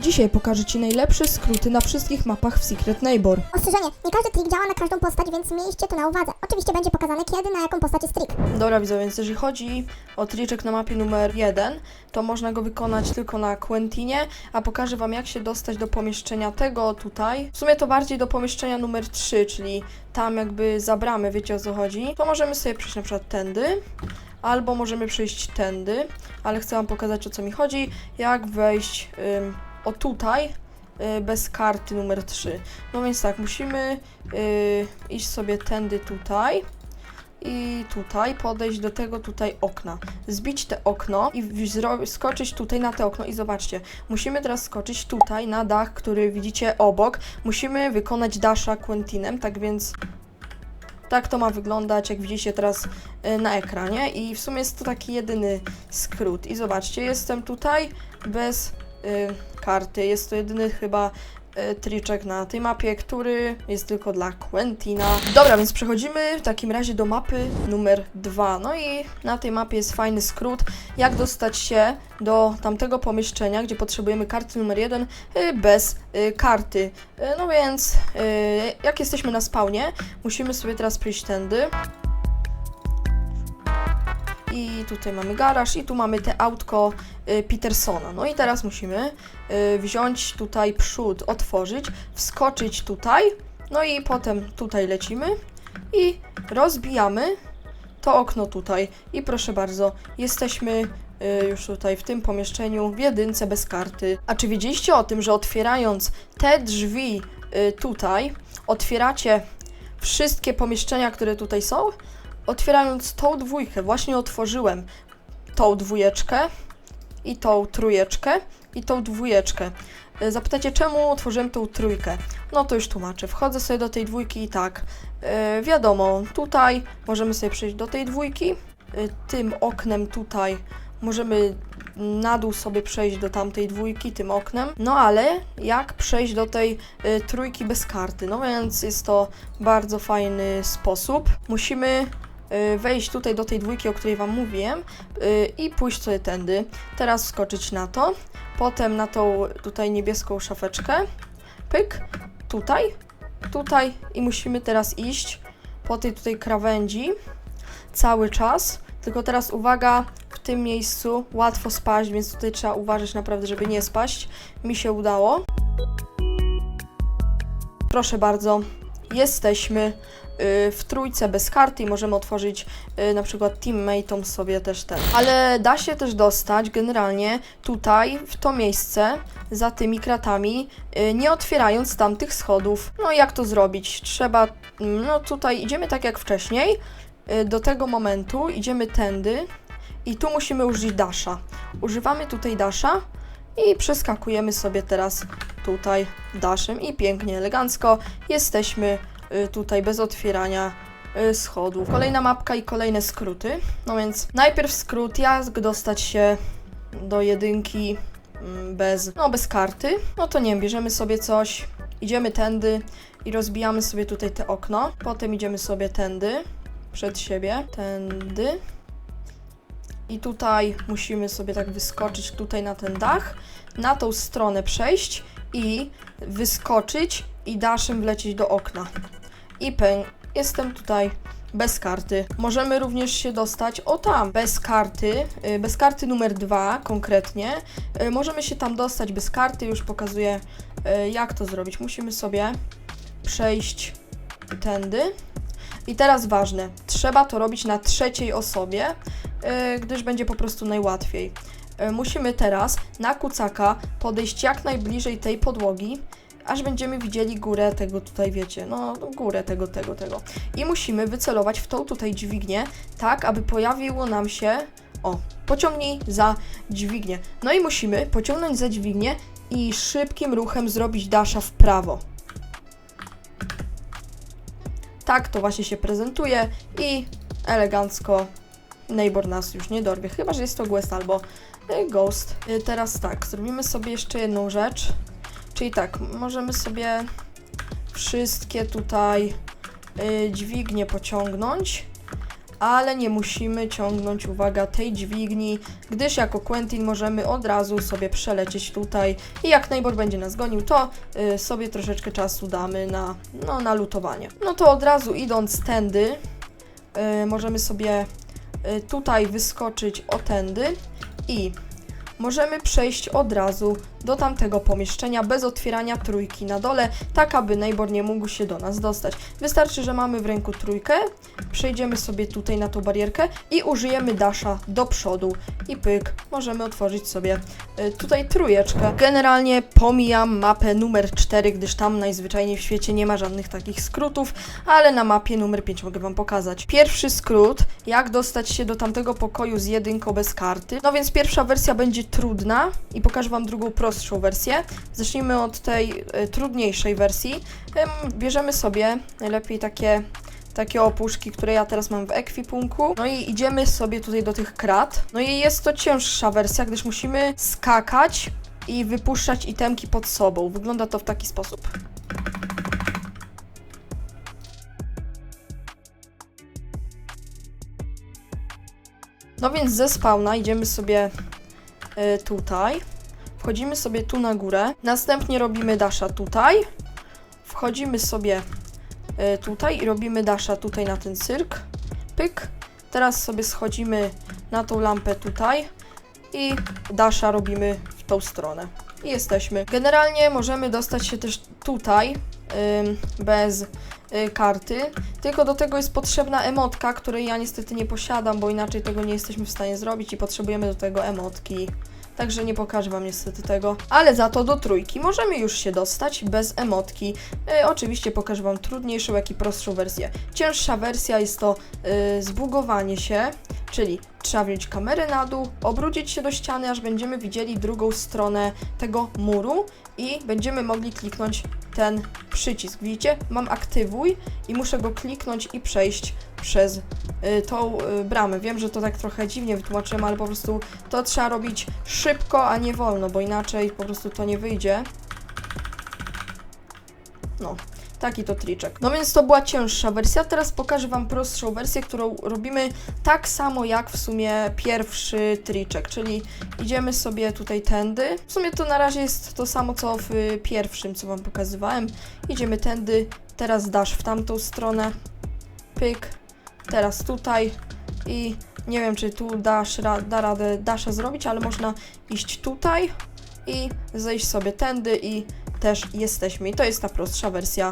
Dzisiaj pokażę Ci najlepsze skróty na wszystkich mapach w Secret Neighbor. Ostrzeżenie, nie każdy trik działa na każdą postać, więc miejcie to na uwadze. Oczywiście będzie pokazane kiedy, na jaką postać jest trik. Dobra widzowie, więc jeżeli chodzi o triczek na mapie numer 1, to można go wykonać tylko na Quentinie, a pokażę Wam jak się dostać do pomieszczenia tego tutaj. W sumie to bardziej do pomieszczenia numer 3, czyli tam jakby za bramę, wiecie o co chodzi. To możemy sobie przejść na przykład tędy, albo możemy przejść tędy, ale chcę Wam pokazać o co mi chodzi, jak wejść ym, o tutaj, y, bez karty numer 3. No więc tak, musimy y, iść sobie tędy tutaj i tutaj podejść do tego tutaj okna. Zbić te okno i skoczyć tutaj na te okno i zobaczcie, musimy teraz skoczyć tutaj na dach, który widzicie obok. Musimy wykonać dasha Quentinem, tak więc tak to ma wyglądać, jak widzicie teraz y, na ekranie i w sumie jest to taki jedyny skrót. I zobaczcie, jestem tutaj bez y, karty. Jest to jedyny chyba y, triczek na tej mapie, który jest tylko dla Quentina. Dobra, więc przechodzimy w takim razie do mapy numer 2. No i na tej mapie jest fajny skrót, jak dostać się do tamtego pomieszczenia, gdzie potrzebujemy karty numer 1 y, bez y, karty. No więc, jak jesteśmy na spawnie, musimy sobie teraz przyjść tędy. I tutaj mamy garaż i tu mamy te autko y, Petersona. No i teraz musimy y, wziąć tutaj przód, otworzyć, wskoczyć tutaj, no i potem tutaj lecimy i rozbijamy to okno tutaj. I proszę bardzo, jesteśmy y, już tutaj w tym pomieszczeniu w jedynce bez karty. A czy wiedzieliście o tym, że otwierając te drzwi tutaj, otwieracie wszystkie pomieszczenia, które tutaj są? Otwierając tą dwójkę, właśnie otworzyłem tą dwójeczkę i tą trójeczkę i tą dwójeczkę. E, Zapytacie, czemu otworzyłem tą trójkę? No to już tłumaczę. Wchodzę sobie do tej dwójki i tak. E, wiadomo, tutaj możemy sobie przejść do tej dwójki. E, tym oknem tutaj możemy na dół sobie przejść do tamtej dwójki tym oknem. No ale jak przejść do tej trójki bez karty? No więc jest to bardzo fajny sposób. Musimy wejść tutaj do tej dwójki, o której Wam mówiłem y, i pójść sobie tędy. Teraz wskoczyć na to, potem na tą tutaj niebieską szafeczkę, pyk, tutaj, tutaj i musimy teraz iść po tej tutaj krawędzi cały czas. Tylko teraz uwaga, w tym miejscu łatwo spaść, więc tutaj trzeba uważać naprawdę, żeby nie spaść. Mi się udało. Proszę bardzo, jesteśmy y, w trójce bez karty i możemy otworzyć y, na przykład teammateom sobie też ten. Ale da się też dostać generalnie tutaj, w to miejsce, za tymi kratami, y, nie otwierając tamtych schodów. No jak to zrobić? Trzeba, no tutaj idziemy tak jak wcześniej, y, do tego momentu idziemy tędy i tu musimy użyć dasha. Używamy tutaj dasha i przeskakujemy sobie teraz tutaj dashem i pięknie, elegancko jesteśmy y, tutaj bez otwierania y, schodów. Kolejna mapka i kolejne skróty. No więc najpierw skrót, jak dostać się do jedynki mm, bez, no bez karty. No to nie wiem, bierzemy sobie coś, idziemy tędy i rozbijamy sobie tutaj te okno. Potem idziemy sobie tędy, przed siebie, tędy. I tutaj musimy sobie tak wyskoczyć tutaj na ten dach, na tą stronę przejść i wyskoczyć i daszem wlecieć do okna. I pęk. Jestem tutaj bez karty. Możemy również się dostać, o tam, bez karty, y, bez karty numer dwa konkretnie. Y, Możemy się tam dostać bez karty, już pokazuję y, jak to zrobić. Musimy sobie przejść tędy. I teraz ważne, trzeba to robić na trzeciej osobie, gdyż będzie po prostu najłatwiej. Musimy teraz na kucaka podejść jak najbliżej tej podłogi, aż będziemy widzieli górę tego tutaj, wiecie, no górę tego, tego, tego. I musimy wycelować w tą tutaj dźwignię, tak aby pojawiło nam się, o, pociągnij za dźwignię. No i musimy pociągnąć za dźwignię i szybkim ruchem zrobić dasza w prawo. Tak to właśnie się prezentuje i elegancko Neighbor nas już nie dorwie, chyba że jest to Quest albo y, Ghost. Y, Teraz tak, zrobimy sobie jeszcze jedną rzecz. Czyli tak, możemy sobie wszystkie tutaj y, dźwignie pociągnąć. ale nie musimy ciągnąć, uwaga, tej dźwigni, gdyż jako Quentin możemy od razu sobie przelecieć tutaj i jak Neighbor będzie nas gonił, to y, sobie troszeczkę czasu damy na, no, na lutowanie. No to od razu idąc tędy, y, możemy sobie tutaj wyskoczyć o tędy i możemy przejść od razu do tamtego pomieszczenia bez otwierania trójki na dole, tak aby Neighbor nie mógł się do nas dostać. Wystarczy, że mamy w ręku trójkę, przejdziemy sobie tutaj na tą barierkę i użyjemy dasha do przodu i pyk, możemy otworzyć sobie y, tutaj trójeczkę. Generalnie pomijam mapę numer 4, gdyż tam najzwyczajniej w świecie nie ma żadnych takich skrótów, ale na mapie numer 5 mogę Wam pokazać. Pierwszy skrót, jak dostać się do tamtego pokoju z jedynką bez karty. No więc pierwsza wersja będzie trudna i pokażę Wam drugą prostszą wersję. Zacznijmy od tej y, trudniejszej wersji. Ym, bierzemy sobie najlepiej takie takie opuszki, które ja teraz mam w ekwipunku. No i idziemy sobie tutaj do tych krat. No i jest to cięższa wersja, gdyż musimy skakać i wypuszczać itemki pod sobą. Wygląda to w taki sposób. No więc ze spawna idziemy sobie y, tutaj. Wchodzimy sobie tu na górę. Następnie robimy dasha tutaj. Wchodzimy sobie y, tutaj i robimy dasha tutaj na ten cyrk. Pyk. Teraz sobie schodzimy na tą lampę tutaj i dasha robimy w tą stronę. I jesteśmy. Generalnie możemy dostać się też tutaj bez y, karty, tylko do tego jest potrzebna emotka, której ja niestety nie posiadam, bo inaczej tego nie jesteśmy w stanie zrobić i potrzebujemy do tego emotki. Także nie pokażę Wam niestety tego. Ale za to do trójki możemy już się dostać bez emotki. E, oczywiście pokażę Wam trudniejszą, jak i prostszą wersję. Cięższa wersja jest to e, zbugowanie się, czyli trzeba wziąć kamerę na dół, obrócić się do ściany, aż będziemy widzieli drugą stronę tego muru i będziemy mogli kliknąć ten przycisk. Widzicie? Mam aktywuj i muszę go kliknąć i przejść przez y, tą y, bramę. Wiem, że to tak trochę dziwnie wytłumaczyłem, ale po prostu to trzeba robić szybko, a nie wolno, bo inaczej po prostu to nie wyjdzie. No, taki to triczek. No więc to była cięższa wersja. Teraz pokażę Wam prostszą wersję, którą robimy tak samo jak w sumie pierwszy triczek, czyli idziemy sobie tutaj tędy. W sumie to na razie jest to samo co w pierwszym, co Wam pokazywałem. Idziemy tędy, teraz dasz w tamtą stronę. Pyk, teraz tutaj i nie wiem, czy tu dasz ra, da radę dasza zrobić, ale można iść tutaj i zejść sobie tędy i też jesteśmy. I to jest ta prostsza wersja.